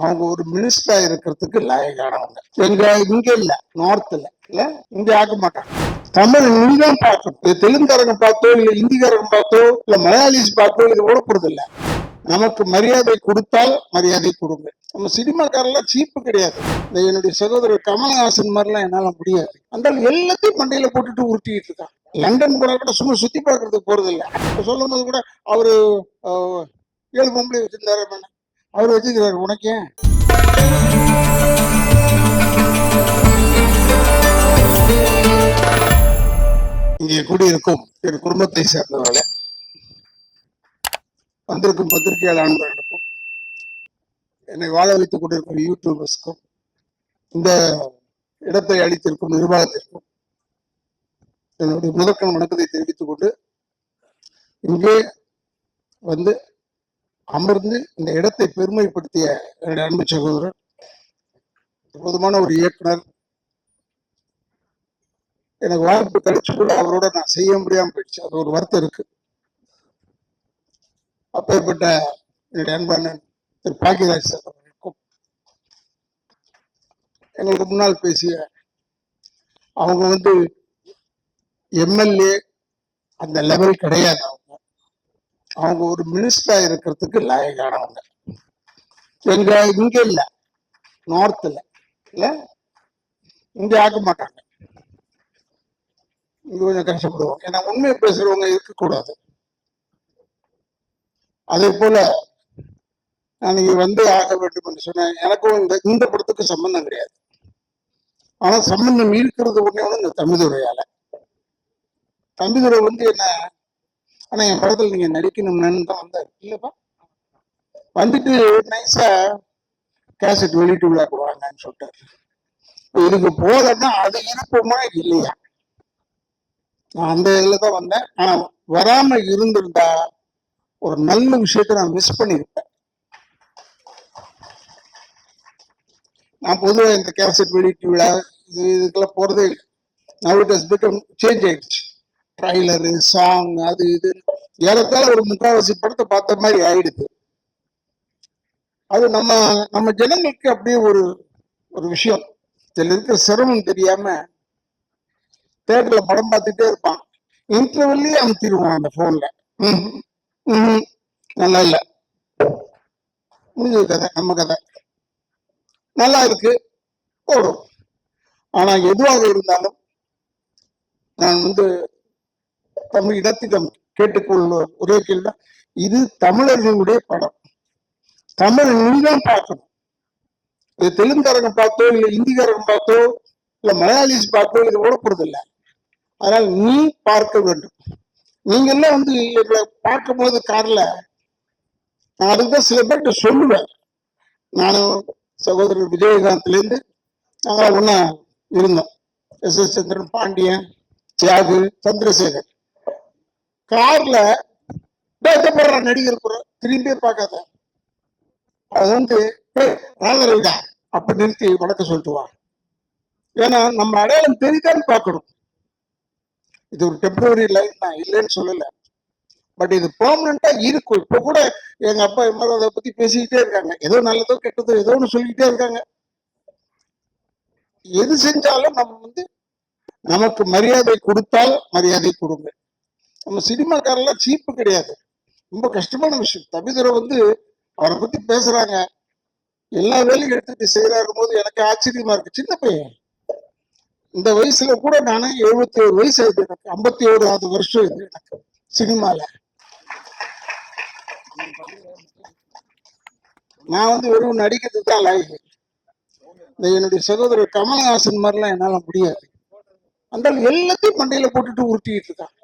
அவங்க ஒரு மினிஸ்டரா இருக்கிறதுக்கு லாயகானவங்க எங்க இங்க இல்ல நார்த்ல இல்ல இங்க ஆக்க மாட்டாங்க. தமிழ் நீதான் பார்க்கணும். தெலுங்காரங்க பார்த்தோ இல்ல இந்திக்காரங்க பார்த்தோ இல்ல மலையாளிஸ் பார்த்தோ இது ஓடப்படுறது இல்ல. நமக்கு மரியாதை கொடுத்தால் மரியாதை கொடுங்க. நம்ம சினிமாக்காரெல்லாம் சீப்பு கிடையாது. இந்த என்னுடைய சகோதரர் கமலஹாசன் மாதிரிலாம் என்னால முடியாது. அந்த எல்லாத்தையும் மண்டையில போட்டுட்டு உருட்டிட்டு இருக்கான் லண்டன் போனா கூட சும்மா சுத்தி பாக்குறதுக்கு போறது இல்லை சொல்லும் போது கூட அவரு ஏழு பொம்பளை வச்சிருந்தாரு அவர் வச்சுக்கிறாரு உனக்கு இங்கே கூடியிருக்கும் என் குடும்பத்தை சேர்ந்தவர்களே வந்திருக்கும் பத்திரிகையாளர் அன்பர்களுக்கும் என்னை வாழ வைத்துக் கொண்டிருக்கும் யூடியூபர்ஸ்க்கும் இந்த இடத்தை அளித்திருக்கும் நிர்வாகத்திற்கும் என்னுடைய முதற்கண் வணக்கத்தை தெரிவித்துக் கொண்டு இங்கே வந்து அமர்ந்து இந்த இடத்தை பெருமைப்படுத்திய என்னுடைய அன்பு சகோதரர் போதுமான ஒரு இயக்குனர். எனக்கு வாய்ப்பு கிடைச்சு கூட அவரோட நான் செய்ய முடியாம போயிடுச்சு. அது ஒரு வருத்தம் இருக்கு. அப்பேற்பட்ட என்னுடைய அன்பான திரு பாக்கியராஜ் சார் அவர்களுக்கும் எங்களுக்கு முன்னால் பேசிய அவங்க வந்து எம்எல்ஏ அந்த லெவல் கிடையாது. அவங்க ஒரு மினிஸ்டரா இருக்கிறதுக்கு லாயக்கானவங்க. எங்க இங்க இல்ல. நார்த்ல இல்ல? இங்க ஆக்க மாட்டாங்க. இங்க கொஞ்சம் கஷ்டப்படுவோம் ஏன்னா உண்மையை பேசுறவங்க இருக்கக்கூடாது. அதே போல நான் இங்க வந்து ஆக வேண்டும் என்று சொன்னேன் எனக்கும் இந்த இந்த படத்துக்கு சம்பந்தம் கிடையாது. ஆனா சம்பந்தம் இருக்கிறது ஒண்ணே ஒண்ணு இந்த தமிழ்துறையால தம்பிதுரை வந்து என்ன ஆனா என் படத்துல நீங்க நடிக்கணும்னு தான் வந்தாரு இல்லப்பா. வந்துட்டு நைஸா கேசட் வெளியிட்டு போவாங்கன்னு சொல்லிட்டாரு. இதுக்கு போதன்னா அது இருப்போமா இல்லையா? நான் அந்த இதுல தான் வந்தேன். ஆனா வராம இருந்திருந்தா ஒரு நல்ல விஷயத்தை நான் மிஸ் பண்ணியிருப்பேன் நான் பொதுவாக இந்த கேசட் வெளியிட்டு விழா இது இதுக்கெல்லாம் போறதே இல்லை. Now it has become change ஆயிடுச்சு. ட்ரைலரு சாங் அது இது ஏறத்தாழ ஒரு முக்காவாசி படத்தை பார்த்த மாதிரி ஆயிடுது. அது நம்ம நம்ம ஜனங்களுக்கு அப்படியே ஒரு ஒரு விஷயம். இதில் இருக்கிற சிரமம் தெரியாம தேட்டர்ல படம் பார்த்துட்டே இருப்பான். இன்டர்வெல்லே அமுத்திடுவான் அந்த போன்ல நல்லா இல்ல. முடிஞ்சது கதை நம்ம கதை. நல்லா இருக்கு. ஓடும் ஆனா எதுவாக இருந்தாலும் நான் வந்து தமிழ் இடத்திடம் கேட்டுக்கொள்ள ஒரே கேள்வி இது தமிழர்களுடைய படம். தமிழர்கள் நீதான் பார்க்கணும். இது தெலுங்காரங்க பார்த்தோ இல்ல இந்திக்காரங்க பார்த்தோ இல்ல மலையாளிஸ் பார்த்தோ இது ஓடப்படுறது இல்லை அதனால் நீ பார்க்க வேண்டும். நீங்க எல்லாம் வந்து எங்களை பார்க்கும்போது கார்ல நான் அதுதான் சில பேர்கிட்ட சொல்லுவேன். நானும் சகோதரர் விஜயகாந்த்ல இருந்து நாங்க ஒண்ணா இருந்தோம். S S Chandran Pandian Thiyagu Chandrasekar. கார்ல போடுற நடிகர் கூட திரும்பியே பார்க்காத. அது வந்து "ஏய், அப்ப நிறுத்தி வணக்கம் சொல்லிட்டு வா. ஏன்னா நம்ம அடையாளம் தெரியுதான்னு பார்க்கணும். இது ஒரு டெம்பரரி லைன் நான் இல்லைன்னு சொல்லல. பட் இது பெர்மனண்டா இருக்கும். இப்ப கூட எங்க அப்பா இம்மா அதை பத்தி பேசிக்கிட்டே இருக்காங்க. ஏதோ நல்லதோ கெட்டதோ ஏதோ ஒன்று சொல்லிக்கிட்டே இருக்காங்க. எது செஞ்சாலும் நம்ம வந்து நமக்கு மரியாதை கொடுத்தால் மரியாதை கொடுங்க. நம்ம சினிமாக்காரெல்லாம் சீப்பு கிடையாது. ரொம்ப கஷ்டமான விஷயம். தபிதுரை வந்து அவரை பத்தி பேசுறாங்க. எல்லா வேலையும் எடுத்துட்டு செய்யறாரு போது எனக்கு ஆச்சரியமா இருக்கு. சின்ன பையன். இந்த வயசுல கூட நானே எழுபத்தி ஏழு வயசு ஆகுது எனக்கு. ஐம்பத்தி ஏழாவது வருஷம் இது எனக்கு சினிமால. நான் வந்து வெறும் நடிக்கிறதுக்கு தான் லாய்க்கு இந்த என்னுடைய சகோதரர் கமலஹாசன் மாதிரிலாம் என்னால முடியாது. அந்த எல்லாத்தையும் மண்டையில போட்டுட்டு உருட்டிட்டு இருக்கான்.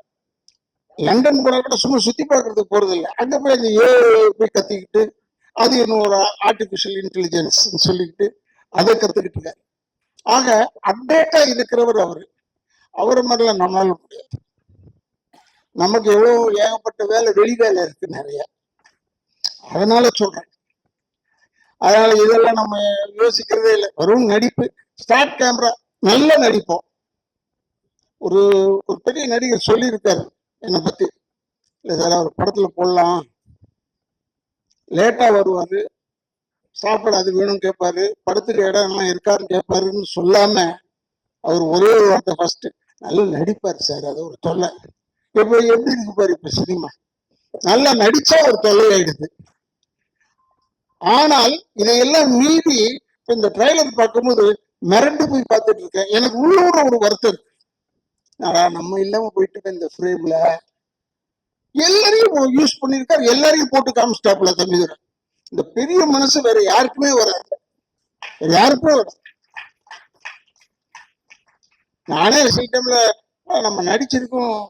லண்டன் போனா கூட சும்மா சுத்தி பார்க்கறதுக்கு போறது இல்லை அங்க போய் அந்த ஏ போய் கத்திக்கிட்டு அது இன்னும் ஒரு ஆர்டிபிஷியல் இன்டெலிஜென்ஸ் சொல்லிக்கிட்டு அதை கத்துக்கிட்டு இருக்காரு. ஆக அப்டேட்டா இருக்கிறவர் அவரு. அவரை மாதிரிலாம் நம்மளால முடியாது. நமக்கு எவ்வளவு ஏகப்பட்ட வேலை வெளி வேலை இருக்கு நிறைய. அதனால சொல்றேன். அதனால இதெல்லாம் நம்ம யோசிக்கிறதே இல்லை. வெறும் நடிப்பு. ஸ்டார்ட் கேமரா நல்ல நடிப்போம். ஒரு ஒரு பெரிய நடிகர் சொல்லியிருக்காரு. என்னை பத்தி இல்லை சார் அவர் படத்துல போடலாம். லேட்டா வருவாரு. சாப்பாடு அது வேணும்னு கேட்பாரு. படுத்துக்க இடம் எல்லாம் இருக்காருன்னு கேட்பாருன்னு சொல்லாம அவர் ஒரே ஒரு வார்த்தை ஃபர்ஸ்ட் நல்லா நடிப்பார் சார் அது ஒரு தொல்லை. இப்போ எப்படி இருக்கு பாரு இப்ப சினிமா. நல்லா நடிச்சா ஒரு தொல்லை ஆயிடுது ஆனால் இதையெல்லாம் மீறி இந்த ட்ரைலர் பார்க்கும்போது மிரண்டு போய் பார்த்துட்டு இருக்கேன். எனக்கு உள்ளோட ஒரு வருத்தம் இருக்கு. ஆனா நம்ம இல்லாம போயிட்டு இந்த ஃப்ரேம்ல எல்லாரையும் யூஸ் பண்ணிருக்காரு எல்லாரையும் போட்டு காமிச்சிட்டாப்ல தமிழர் இந்த பெரிய மனசு வேற யாருக்குமே வராது. வேற யாருக்குமே வராது. நானே சில டைம்ல நம்ம நடிச்சிருக்கோம்.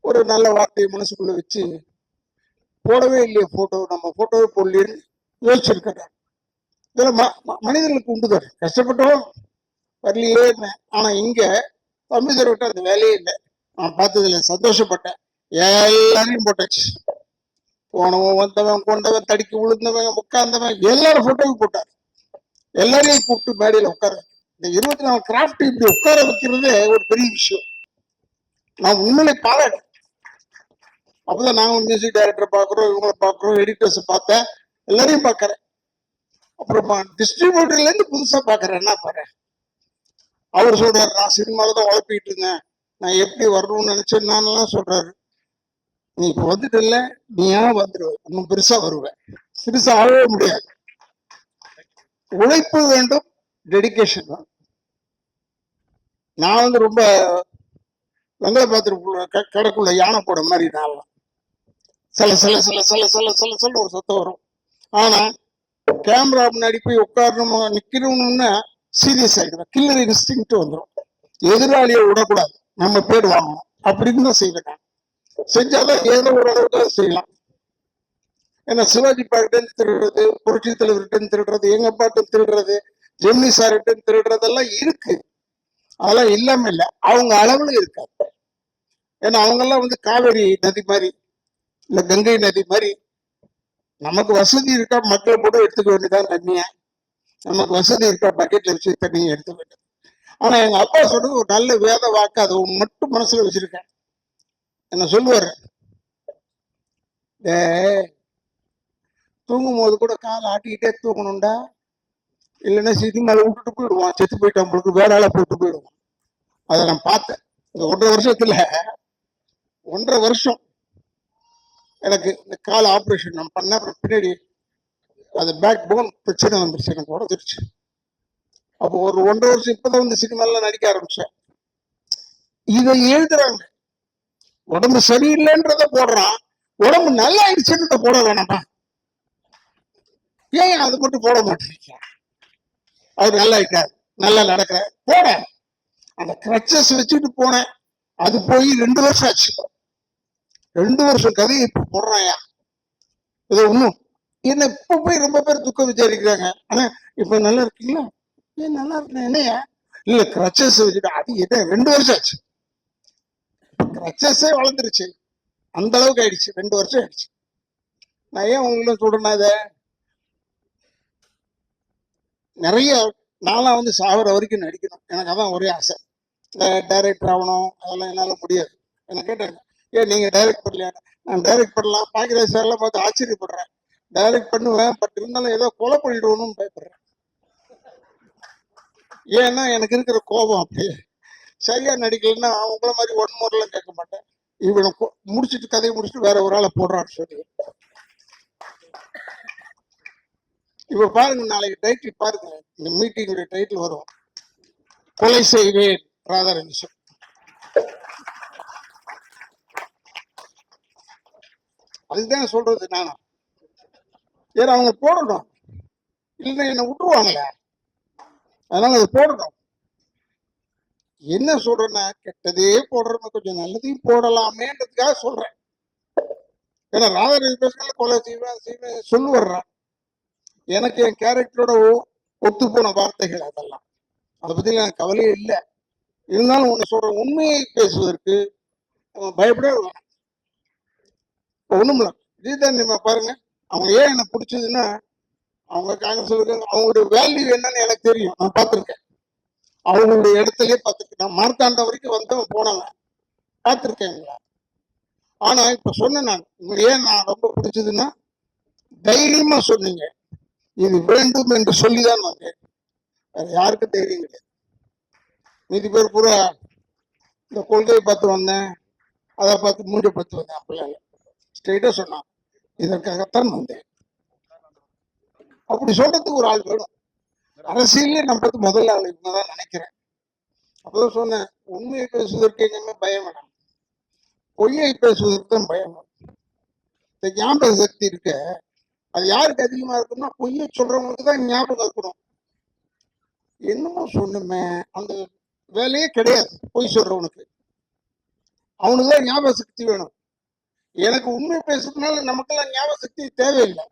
ஒரு நல்ல வார்த்தையை மனசுக்குள்ள வச்சு போடவே இல்லையே போட்டோ நம்ம போட்டோவே போடலன்னு யோசிச்சிருக்கிறேன் இதெல்லாம் ம- ம- மனிதர்களுக்கு உண்டுதான் கஷ்டப்பட்டோம். வரலையே ஆனா இங்க தமிழர் விட்டு அந்த வேலையே இல்லை. நான் பார்த்ததுல சந்தோஷப்பட்டேன். எல்லாரையும் போட்டாச்சு. போனவன் வந்தவன் கொண்டவன் தடிக்கு விழுந்தவன் உட்கார்ந்தவன் எல்லாரும் போட்டோவும் போட்டார். எல்லாரையும் கூப்பிட்டு மேடையில உட்கார இந்த இருபத்தி நாலு கிராஃப்ட் இப்படி உட்கார வைக்கிறதே ஒரு பெரிய விஷயம். நான் உண்மையிலே பாராட்டு அப்பதான் நாங்க மியூசிக் டைரக்டர் பாக்குறோம் இவங்கள பாக்குறோம் எடிட்டர்ஸ் பார்த்தேன். எல்லாரையும் பார்க்குறேன். அப்புறமா டிஸ்ட்ரிபியூட்டர்லேருந்து இருந்து புதுசா பாக்குறேன் என்ன பாரு? அவர் சொல்றாரு நான் சினிமால தான் உழப்பிட்டு இருந்தேன். நான் எப்படி வரணும்னு நினைச்சேன் நான்லாம் சொல்றாரு. நீ இப்ப வந்துட்டு இல்ல நீ ஏன் வந்துடுவ இன்னும் பெருசா வருவேன். சிறுசா ஆகவே முடியாது. உழைப்பு வேண்டும் டெடிகேஷன் தான். நான் வந்து ரொம்ப வெங்கல பாத்திரக்குள்ள கடக்குள்ள யானை போட மாதிரி நான் சில சில சில சில சில சில சில ஒரு சத்தம் வரும். ஆனா கேமரா முன்னாடி போய் உட்காரணும் நிக்கணும்னு சீரியஸ் ஆகிடும் கில்லர் இன்ஸ்டிங் வந்துடும் எதிராளியை விடக்கூடாது. நம்ம பேர் வாங்கணும். அப்படின்னு தான் செய்வேன் செஞ்சாதான் ஏதோ ஒரு அளவுக்கு செய்யலாம். ஏன்னா சிவாஜி பாக்கிட்ட திருடுறது புரட்சி தலைவர்கிட்ட திருடுறது எங்க பாட்டு திருடுறது ஜெமினி சார்கிட்ட திருடுறதெல்லாம் இருக்கு. அதெல்லாம் இல்லாம இல்ல. அவங்க அளவுல இருக்காது ஏன்னா அவங்க எல்லாம் வந்து காவேரி நதி மாதிரி இல்ல கங்கை நதி மாதிரி நமக்கு வசதி இருக்கா மக்களை போட்டு எடுத்துக்க வேண்டியதான் தண்ணிய நமக்கு வசதி இருக்கா பக்கெட்ல வச்சு தண்ணியை எடுத்து வேண்டும் ஆனா எங்க அப்பா சொல்றது ஒரு நல்ல வேத வாக்கு அதை மட்டும் மனசுல வச்சிருக்கேன். என்ன சொல்லுவாரு? தூங்கும் போது கூட கால் ஆட்டிக்கிட்டே தூங்கணும்டா. இல்லைன்னா மேலே விட்டுட்டு போயிடுவான். செத்து போயிட்டு உங்களுக்கு வேறால போட்டு போயிடுவான். அதை நான் பார்த்தேன். இந்த ஒன்றரை வருஷத்துல ஒன்றரை வருஷம் எனக்கு இந்த கால் ஆபரேஷன் நான் பண்ண அப்புறம் பின்னாடி அது பேக் போன் பிரச்சனை வந்துருச்சு எனக்கு உடஞ்சிருச்சு. அப்போ ஒரு ஒன்றரை வருஷம் இப்பதான் வந்து சினிமாலாம் நடிக்க ஆரம்பிச்சேன். இதை எழுதுறாங்க. உடம்பு சரியில்லைன்றத போடுறான். உடம்பு நல்லா ஆயிடுச்சுன்றத போட வேணாமா ஏன் அது மட்டும் போட மாட்டேங்க அவர் நல்லா இருக்காரு நல்லா நடக்கிற? போட. அந்த கிரச்சஸ் வச்சுட்டு போனேன். அது போய் ரெண்டு வருஷம் ஆச்சு. ரெண்டு வருஷம் கதையை இப்ப போடுறாயா? இது ஒண்ணும் என்ன இப்ப போய் ரொம்ப பேர் துக்கம் விசாரிக்கிறாங்க. ஆனா இப்ப நல்லா இருக்கீங்களா? ஏன் நல்லா இருக்கேன். என்னையா இல்ல கிரச்சஸ் வச்சுட்டு அது என்ன ரெண்டு வருஷம் ஆச்சு. கிரச்சஸே வளர்ந்துருச்சு. அந்த அளவுக்கு ஆயிடுச்சு. ரெண்டு வருஷம் ஆயிடுச்சு. நான் ஏன் உங்களும் சொல்றேன்னா இதை நிறைய நான்லாம் வந்து சாகுற வரைக்கும் நடிக்கணும். எனக்கு அதான் ஒரே ஆசை. டைரக்டர் ஆகணும். அதெல்லாம் என்னால முடியாது. என்ன கேட்டாங்க ஏன் நீங்க டைரக்ட் பண்ணலையா நான் டைரக்ட் பண்ணலாம். பாக்கிற சார்லாம் பார்த்து ஆச்சரியப்படுறேன். டைரக்ட் பண்ணுவேன் பட் இருந்தாலும் ஏதோ கொலை பண்ணிடுவோம்னு பயப்படுறேன். ஏன்னா எனக்கு இருக்கிற கோபம் அப்படியே சரியா நடிக்கலைன்னா அவங்கள மாதிரி ஒன் முறைலாம் கேட்க மாட்டேன். இவனை கொ- முடிச்சிட்டு கதையை முடிச்சுட்டு வேற ஒரு ஆளை போடுறான்னு சொல்லி. இப்ப பாருங்க நாளைக்கு டைட்டில் பாருங்க. இந்த மீட்டிங்குடைய டைட்டில் வரும். கொலை செய்வேன் ராதாரவிஷம் அதுதான் சொல்றது நானா சரி அவங்க போடணும். இல்லைன்னா என்ன விட்டுருவாங்களே. அதனால அதை போடணும். என்ன சொல்றேன்னா கெட்டதே போடுறோம் கொஞ்சம் நல்லதையும் போடலாமேன்றதுக்காக சொல்றேன். ஏன்னா ராதா பேசுறதுல கொலை செய்வேன் செய்வேன் சொல்லு வர்றான். எனக்கு என் கேரக்டரோட ஒத்து போன வார்த்தைகள் அதெல்லாம். அதை பத்தி எனக்கு கவலையே இல்லை. இருந்தாலும் ஒண்ணு சொல்றேன் உண்மையை பேசுவதற்கு பயப்படவே வேணாம். இப்போ ஒண்ணும் இல்லை இதுதான் நீங்க பாருங்க. அவங்க ஏன் எனக்கு பிடிச்சதுன்னா அவங்க காங்கிரஸ் அவங்களுடைய வேல்யூ என்னன்னு எனக்கு தெரியும். நான் பார்த்துருக்கேன். அவங்களுடைய இடத்துலயே பார்த்துருக்கேன். நான் மார்த்தாண்டம் வரைக்கும் வந்தவன் போனாங்க பார்த்துருக்கேங்களா ஆனா இப்ப சொன்னேன் நான் உங்களுக்கு ஏன் நான் ரொம்ப பிடிச்சதுன்னா தைரியமா சொன்னீங்க. இது வேண்டும் என்று சொல்லிதான் வந்தேன். வேற யாருக்கும் தைரியம் கிடையாது. மீதி பேர் பூரா இந்த கொள்கையை பார்த்து வந்தேன். அதை பார்த்து மூஞ்ச பார்த்து வந்தேன். அப்படிலாம் ஸ்ட்ரெயிட்டாக ஸ்ட்ரெயிட்டா சொன்னான். இதற்காகத்தான் வந்தேன். அப்படி சொல்றதுக்கு ஒரு ஆள் வேணும். அரசியலே நம்ம முதல்ல ஆள் தான் நினைக்கிறேன். அப்பதான் சொன்னேன் உண்மையை பேசுவதற்கு எங்கேயுமே பயம் வேணாம். பொய்யை பேசுவதற்கு தான் பயம் வேணும். இந்த ஞாபக சக்தி இருக்க. அது யாருக்கு அதிகமா இருக்கும்னா பொய்யை சொல்றவங்களுக்கு தான் ஞாபகம் இருக்கணும். என்னமோ சொன்னுமே அந்த வேலையே கிடையாது பொய் சொல்றவனுக்கு. அவனுக்கு தான் ஞாபக சக்தி வேணும். எனக்கு உண்மை பேசுறதுனால நமக்கெல்லாம் ஞாபக சக்தி தேவையில்லை.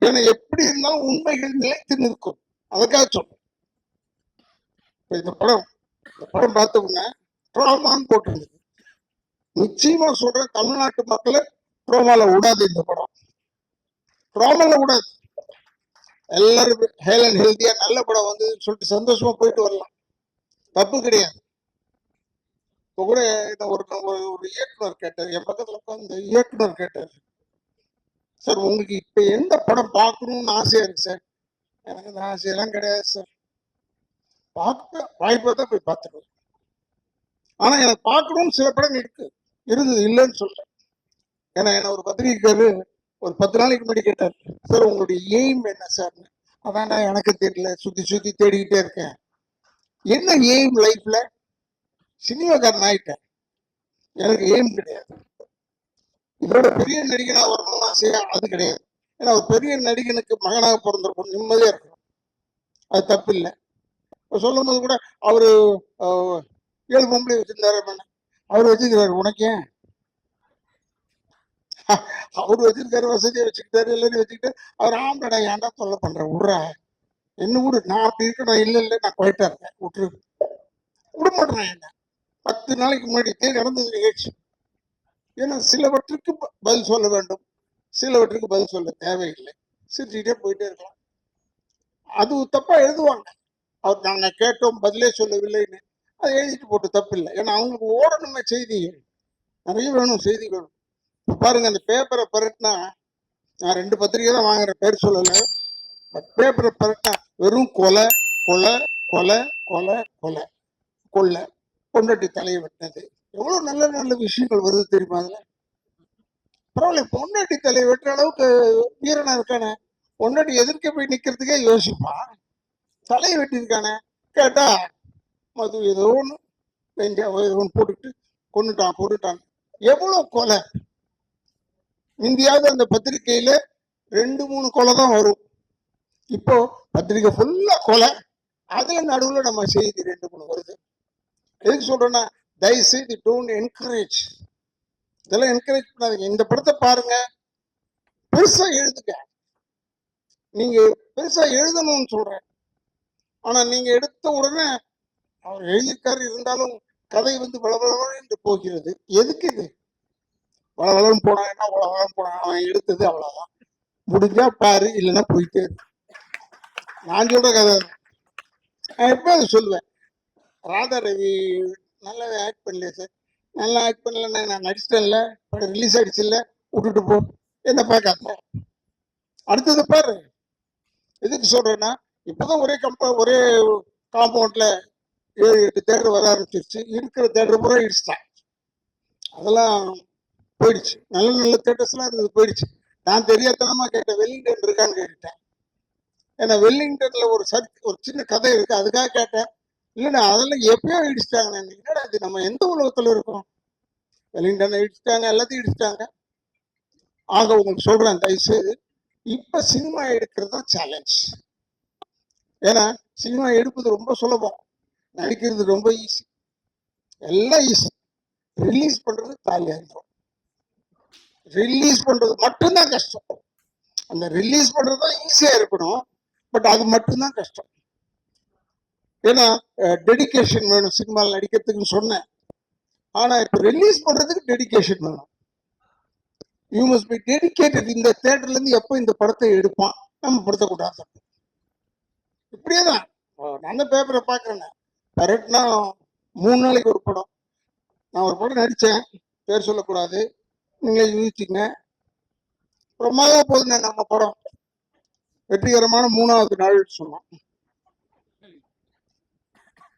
ஏன்னா எப்படி இருந்தாலும் உண்மைகள் நிலைத்து நிற்கும். அதுக்காக சொல்றேன். இப்ப இந்த படம் இந்த படம் பார்த்தவங்க ட்ராமான்னு போட்டிருந்தது. நிச்சயமா சொல்றேன் தமிழ்நாட்டு மக்களை ட்ரோமால விடாது இந்த படம். ட்ரோமால விடாது. எல்லாரும் ஹேல் அண்ட் ஹெல்த்தியா நல்ல படம் வந்து சொல்லிட்டு சந்தோஷமா போயிட்டு வரலாம். தப்பு கிடையாது. இப்போ கூட இதை ஒரு ஒரு- ஒரு இயக்குனர் கேட்டார். என் பக்கத்தில் உட்காந்து இயக்குனர் கேட்டார். சார் உங்களுக்கு இப்போ எந்த படம் பார்க்கணும்னு ஆசையாக இருக்கு சார்? எனக்கு இந்த ஆசையெல்லாம் கிடையாது சார். பார்க்க வாய்ப்பு தான் போய் பார்த்துருவேன் ஆனால் எனக்கு பார்க்கணும்னு சில படம் இருக்கு. இருந்தது இல்லைன்னு சொல்கிறேன் ஏன்னா என்ன ஒரு பத்திரிகைக்காரு ஒரு பத்து நாளைக்கு முன்னாடி கேட்டார். சார் உங்களுடைய எய்ம் என்ன சார்ன்னு அதான் நான் எனக்கு தெரியல. சுற்றி சுற்றி தேடிக்கிட்டே இருக்கேன். என்ன எய்ம் லைஃப்பில் சினிமாக்காரன் ஆயிட்டேன் எனக்கு எய்ம் கிடையாது. இதோட பெரிய நடிகனா வரணும்னு ஆசையா அது கிடையாது. ஏன்னா ஒரு பெரிய நடிகனுக்கு மகனாக பிறந்திருக்கும் நிம்மதியாக இருக்கும் அது தப்பு இல்லை இப்ப சொல்லும் போது கூட அவரு ஏழு பொம்பளை வச்சிருந்தாரு அப்படின்னா. அவர் வச்சிருக்கிறாரு. உனக்கு ஏன்? அவர் வச்சிருக்காரு வசதியை வச்சுக்கிட்டாரு எல்லாரும் வச்சுக்கிட்டு அவர் ஆம்பளடா ஏன்டா தொல்லை பண்ற? விட்றா. என்ன விடு? நான் அப்படி இருக்கணும். இல்லை இல்லை நான் குவைட்டா இருக்கேன். விட்டுரு. விட மாட்டேன் என்ன? பத்து நாளைக்கு முன்னாடி நடந்தது நிகழ்ச்சி. ஏன்னா சிலவற்றுக்கு ப- பதில் சொல்ல வேண்டும். சிலவற்றுக்கு பதில் சொல்ல தேவையில்லை. சிரிச்சுக்கிட்டே போயிட்டே இருக்கலாம். அது தப்பா எழுதுவாங்க. அவர் நாங்க கேட்டோம் பதிலே சொல்லவில்லைன்னு. அதை எழுதிட்டு போட்டு தப்பு இல்லை ஏன்னா அவங்களுக்கு ஓடணுமே செய்திகள். நிறைய வேணும் செய்தி வேணும் பாருங்க அந்த பேப்பரை பரட்டினா நான் ரெண்டு பத்திரிகை தான் வாங்குற பேர் சொல்லலை. பட் பேப்பரை பரட்டினா வெறும் கொலை கொலை கொலை கொலை கொலை. கொள்ளை. பொண்டாட்டி தலையை வெட்டினது. எவ்வளவு நல்ல நல்ல விஷயங்கள் வருது தெரியுமா அதுல? பரவாயில்ல பொண்டாட்டி தலையை வெட்டுற அளவுக்கு வீரனா இருக்கானே? பொண்டாட்டி எதிர்க்க போய் நிக்கிறதுக்கே யோசிப்பான் தலையை வெட்டியிருக்கானே? கேட்டா மது ஏதோ ஒண்ணு வெஞ்சாவோ ஏதோ ஒன்று போட்டுக்கிட்டு கொண்டுட்டான் போட்டுட்டான். எவ்வளவு கொலை? இந்தியாவது அந்த பத்திரிகையில ரெண்டு மூணு கொலை தான் வரும். இப்போ பத்திரிக்கை ஃபுல்லா கொலை. அதுல நடுவுல நம்ம செய்தி ரெண்டு மூணு வருது. எதுக்கு சொல்றேன்னா தயவுசெய்து டோன்ட் என்கரேஜ் இதெல்லாம் என்கரேஜ் பண்ணாதீங்க. இந்த படத்தை பாருங்க. பெருசா எழுதுங்க. நீங்க பெருசா எழுதணும்னு சொல்றேன். ஆனா நீங்க எடுத்த உடனே அவர் எழுதியிருக்காரு. இருந்தாலும் கதை வந்து வளவளவன் என்று போகிறது. எதுக்கு இது? வளவளன்னு போனா என்ன? வளவளன்னு போனா அவன் எடுத்தது அவ்வளவுதான். முடிஞ்சா பாரு இல்லைன்னா போயிட்டே நான் சொல்ற கதை நான் எப்ப அதை சொல்லுவேன். ராதா ரவி நல்லாவே ஆக்ட் பண்ணல சார் நல்லா ஆக்ட் பண்ணலன்னா நான் நடிச்சிட்டேன்ல படம் ரிலீஸ் ஆயிடுச்சு விட்டுட்டு போ. என்ன பார்க்காத அடுத்தது பாரு. எதுக்கு சொல்றேன்னா இப்போதான் ஒரே கம்ப ஒரே காம்பவுண்ட்ல ஏழு எட்டு தேட்டர் வர ஆரம்பிச்சிருச்சு. இருக்கிற தேட்டர் பூரா இடிச்சிட்டான் அதெல்லாம் போயிடுச்சு. நல்ல நல்ல தேட்டர்ஸ்லாம் இருந்தது போயிடுச்சு. நான் தெரியாதனமா கேட்டேன் வெல்லிங்டன் இருக்கான்னு கேட்டுட்டேன் ஏன்னா வெல்லிங்டன்ல ஒரு சர்க் ஒரு சின்ன கதை இருக்கு. அதுக்காக கேட்டேன். இல்லைண்ணா அதெல்லாம் எப்பயோ இடிச்சிட்டாங்க. என்னடா இது நம்ம எந்த உலகத்துல இருக்கோம்? வெலிங்டனை இடிச்சிட்டாங்க எல்லாத்தையும் இடிச்சிட்டாங்க. ஆக உங்களுக்கு சொல்றேன் தயவுசெய்து இப்ப சினிமா எடுக்கிறது தான் சேலஞ்ச் ஏன்னா சினிமா எடுப்பது ரொம்ப சுலபம். நடிக்கிறது ரொம்ப ஈஸி எல்லாம் ஈஸி ரிலீஸ் பண்றது தாலியாந்திரம் ரிலீஸ் பண்றது மட்டும்தான் கஷ்டம். அந்த ரிலீஸ் பண்றது தான் ஈஸியா இருக்கணும். பட் அது மட்டும்தான் கஷ்டம். ஏன்னா டெடிகேஷன் வேணும் சினிமாவில் நடிக்கிறதுக்குன்னு சொன்னேன். ஆனா இப்போ ரிலீஸ் பண்றதுக்கு டெடிகேஷன் வேணும். யூ மஸ்ட் பி டெடிகேட்டட் இந்த தேட்டர்ல இருந்து எப்போ இந்த படத்தை எடுப்பான்? நம்ம படத்தை கூடாது இப்படியே தான் நான் பேப்பரை பார்க்கறேன். கரெக்ட்னா மூணு நாளைக்கு ஒரு படம். நான் ஒரு படம் நடித்தேன் பேர் சொல்லக்கூடாது. நீங்களே யூகிச்சிங்க. பிரமாதமா போகுதுண்ணே நம்ம படம். வெற்றிகரமான மூணாவது நாள் சொன்னோம்.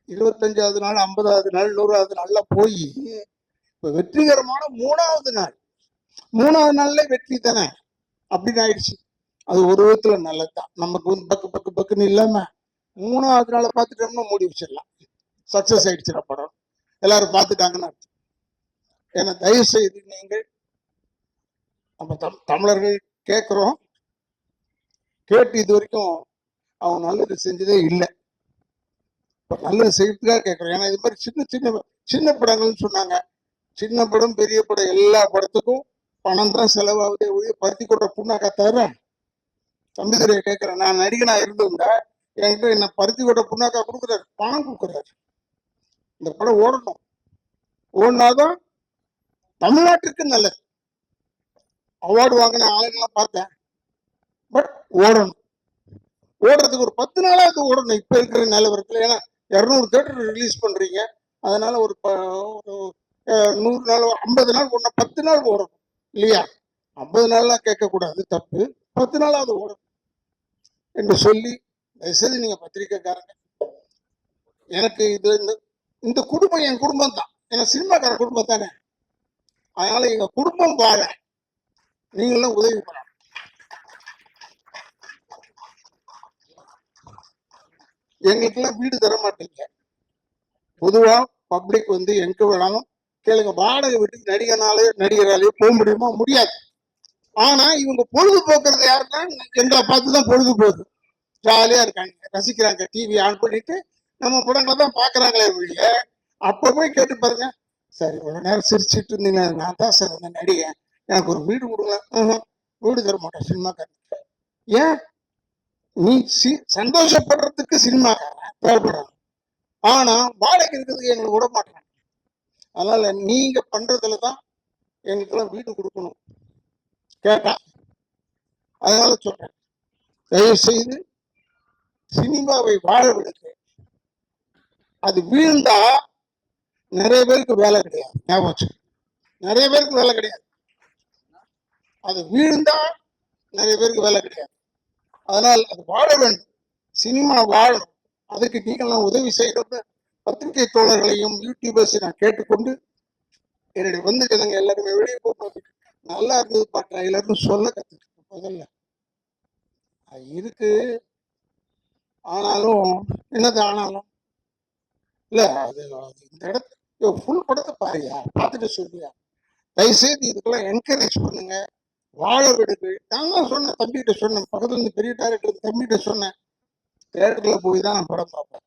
இருபத்தஞ்சாவது நாள் ஐம்பதாவது நாள் நூறாவது நாள்ல போய் இப்ப வெற்றிகரமான மூணாவது நாள். மூணாவது நாள்ல வெற்றி தானே? அப்படின்னு ஆயிடுச்சு. அது ஒரு விதத்துல நல்லதுதான். நமக்கு வந்து பக்கு பக்கு பக்குன்னு இல்லாம மூணாவது நாளை பார்த்துட்டோம்னா மூடி வச்சிடலாம். சக்சஸ் ஆயிடுச்சுடா படம். எல்லாரும் பார்த்துட்டாங்கன்னு அர்த்தம். ஏன்னா தயவு செய்து நீங்கள் நம்ம தம் தமிழர்கள் கேட்குறோம். கேட்டு இது வரைக்கும் அவங்க நல்லது செஞ்சதே இல்லை. நல்லது செய்யறதுக்காக கேட்குறோம் ஏன்னா இது மாதிரி சின்ன சின்ன சின்ன படங்கள்னு சொன்னாங்க. சின்ன படம் பெரிய படம் எல்லா படத்துக்கும் பணம் தான் செலவாகுதே ஒழிய பருத்தி கொட்ட புண்ணாக்கா தவிர தம்பிதுரையை கேட்குறேன் நான் நடிகனா இருந்திருந்தா என்கிட்ட என்ன பருத்தி கொட்ட புண்ணாக்கா கொடுக்குறாரு. பணம் கொடுக்குறாரு. இந்த படம் ஓடணும். ஓடினாதான் தமிழ்நாட்டுக்கு நல்லது. அவார்டு வாங்கின ஆளுங்கெல்லாம் பார்த்தேன். பட் ஓடணும். ஓடுறதுக்கு ஒரு பத்து நாளாவது ஓடணும். இப்ப இருக்கிற நிலவரத்துல. ஏன்னா இரநூறு தேட்டர் ரிலீஸ் பண்றீங்க. அதனால ஒரு ப- ஒரு, நூறு நாள் ஐம்பது நாள் ஒன்று பத்து நாள் ஓடணும். இல்லையா? ஐம்பது நாள்லாம் கேட்கக்கூடாது. தப்பு. பத்து நாளாவது ஓடணும். என்று சொல்லி தயவுசெய்து நீங்க பத்திரிக்கைக்காரங்க. எனக்கு இது இந்த இந்த குடும்பம் என் குடும்பம் தான். ஏன்னா சினிமாக்கார குடும்பம் தானே. அதனால எங்க குடும்பம் வாழ நீங்களும் உதவி பண்ணணும். எங்களுக்கெல்லாம் வீடு தர மாட்டீங்க. பொதுவா பப்ளிக் வந்து எங்க வேணாலும் கேளுங்க. வாடகை வீட்டுக்கு நடிகனாலே நடிகராலே போக முடியுமா? முடியாது. ஆனா இவங்க பொழுதுபோக்குறது யாருன்னா எங்களை பார்த்து தான் பொழுது போகுது ஜாலியா இருக்காங்க. ரசிக்கிறாங்க. டிவி ஆன் பண்ணிட்டு நம்ம படங்களை தான் பாக்குறாங்களே ஒழிய அப்ப போய் கேட்டு பாருங்க. சரி இவ்வளவு நேரம் சிரிச்சிட்டு இருந்தீங்க. நான் தான் சார் அந்த நடிகன். எனக்கு ஒரு வீடு கொடுங்க. வீடு தர மாட்டேன். சினிமாக்காரன். ஏன்? நீ சி சந்தோஷப்படுறதுக்கு சினிமாக்காரன் தேவைப்படுறான் ஆனா வாடகை இருக்கிறதுக்கு எங்களுக்கு விட மாட்டாங்க. அதனால நீங்க பண்றதுல தான் எங்களுக்கெல்லாம் வீடு கொடுக்கணும். கேட்டா? அதனால சொல்றேன். தயவு செய்து சினிமாவை வாழ விடுங்க. அது வீழ்ந்தா நிறைய பேருக்கு வேலை கிடையாது. ஞாபகம் நிறைய பேருக்கு வேலை கிடையாது. அது வீழ்ந்தா நிறைய பேருக்கு வேலை கிடையாது. அதனால் அது வாழ வேண்டும். சினிமா வாழும். அதுக்கு நீங்களாம் உதவி செய்யணும்னு பத்திரிகை தோழர்களையும் யூடியூபர்ஸை நான் கேட்டுக்கொண்டு என்னுடைய வந்துக்கிறவங்க எல்லாருமே வெளியே போகும்போது நல்லா இருந்தது பார்த்தா எல்லாரும் சொல்ல கற்றுக்கிட்டு முதல்ல. அது இருக்கு. ஆனாலும் என்னது ஆனாலும்? இல்லை அது அது இந்த இடத்துல ஃபுல் படத்தை பாருயா பார்த்துட்டு சொல்லியா தயவுசெய்து இதுக்கெல்லாம் என்கரேஜ் பண்ணுங்க. வாழ விடுது நான் தான் சொன்னேன் தம்பிகிட்ட சொன்னேன். பக்கத்துல இருந்து பெரிய டேரக்டர் தம்பிகிட்ட சொன்னேன். தேட்டர்ல போய் தான் நான் படம் பார்ப்பேன்.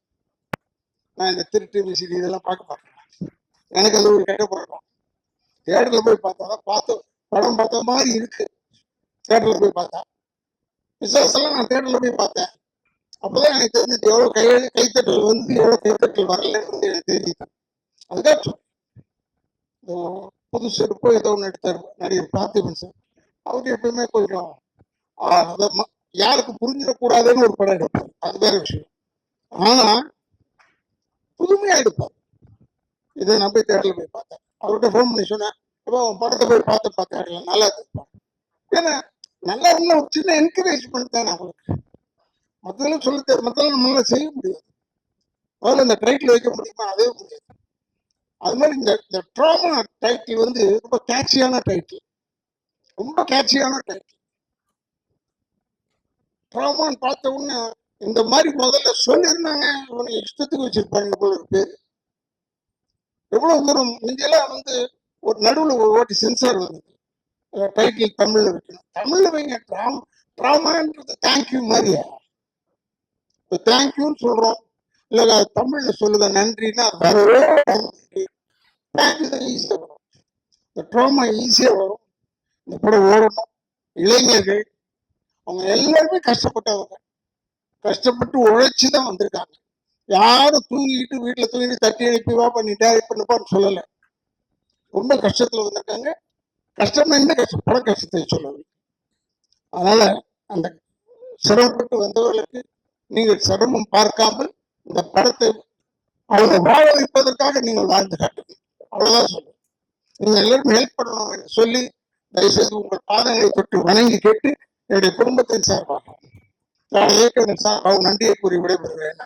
நான் இந்த திருட்டு மிஷின் இதெல்லாம் பார்க்க மாட்டேன். எனக்கு அது ஒரு கெட்ட பழக்கம். தேட்டர்ல போய் பார்த்தா தான் பார்த்த படம் பார்த்த மாதிரி இருக்கு. தேட்டர்ல போய் பார்த்தா. விசுவாசெல்லாம் நான் தேட்டர்ல போய் பார்த்தேன். அப்பதான் எனக்கு தெரிஞ்சு எவ்வளவு கை கைத்தட்டல் வந்து எவ்வளவு கைத்தட்டல் வரலன்னு எனக்கு தெரியுது அதுதான் சொல்றேன். இந்த புது செருப்போ ஏதோ ஒன்று எடுத்தார். நடிகர் பார்த்திபன் சார். அவர் எப்பயுமே கொஞ்சம் யாருக்கு புரிஞ்சிடக்கூடாதுன்னு ஒரு படம் எடுப்பார் அது வேற விஷயம். ஆனா புதுமையா எடுப்பார் இதை நான் போய் தேடல போய் பார்த்தேன். அவர்கிட்ட ஃபோன் பண்ணி சொன்னேன் இப்போ உன் படத்தை போய் பார்த்து பார்த்தேன் நல்லா இருக்கு. ஏன்னா நல்லா இருந்தால் ஒரு சின்ன என்கரேஜ்மெண்ட் தானே அவங்களுக்கு மற்றெல்லாம் சொல்லி தர மத்தெல்லாம் நம்மளால செய்ய முடியாது. முதல்ல இந்த டைட்டில் வைக்க முடியுமா? அதே முடியாது. அது மாதிரி இந்த இந்த ட்ராமா டைட்டில் வந்து ரொம்ப கேட்சியான டைட்டில் ரொம்ப கேட்சியான டைட்டில் ட்ராமான்னு பார்த்த உடனே இந்த மாதிரி முதல்ல சொல்லியிருந்தாங்க. இவனை இஷ்டத்துக்கு வச்சிருப்பாங்க போல இருக்கு. பேர் எவ்வளவு தூரம் முந்தியெல்லாம் வந்து ஒரு நடுவுல ஒரு வாட்டி சென்சார் வந்தது. டைட்டில் தமிழ்ல வைக்கணும். தமிழ்ல வைங்க. ட்ராமா ட்ராமான்றது தேங்க்யூ மாதிரியா? இப்போ தேங்க்யூன்னு சொல்றோம். இல்லை தமிழ்ல சொல்லுங்க நன்றின்னா வரவே தேங்க்யூ தான் ஈஸியா வரும். இந்த ட்ராமா ஈஸியா வரும். இந்த படம் ஓடணும் இளைஞர்கள் அவங்க எல்லாருமே கஷ்டப்பட்டவங்க. கஷ்டப்பட்டு உழைச்சி தான் வந்திருக்காங்க. யாரும் தூங்கிட்டு வீட்டில் தூங்கிட்டு தட்டி எழுப்பி வா பண்ணி டேரக்ட் பண்ணுப்பான்னு ரொம்ப கஷ்டத்தில் வந்திருக்காங்க. கஷ்டம் என்ன கஷ்டம்? பல கஷ்டத்தை சொல்லல அதனால அந்த சிரமப்பட்டு வந்தவர்களுக்கு நீங்கள் சிரமம் பார்க்காமல் இந்த படத்தை அவரை வாழ வைப்பதற்காக நீங்கள் வாழ்ந்து காட்டுங்க அவ்வளவுதான் சொல்லுவேன் நீங்கள் எல்லாரும் ஹெல்ப் பண்ணணும். சொல்லி தயவுசெய்து உங்கள் பாதங்களை தொட்டு வணங்கி கேட்டு என்னுடைய குடும்பத்தின் சார்பாக நான் இயக்கத்தின் சார்பாக நன்றியை கூறி விடைபெறுகிறேன்.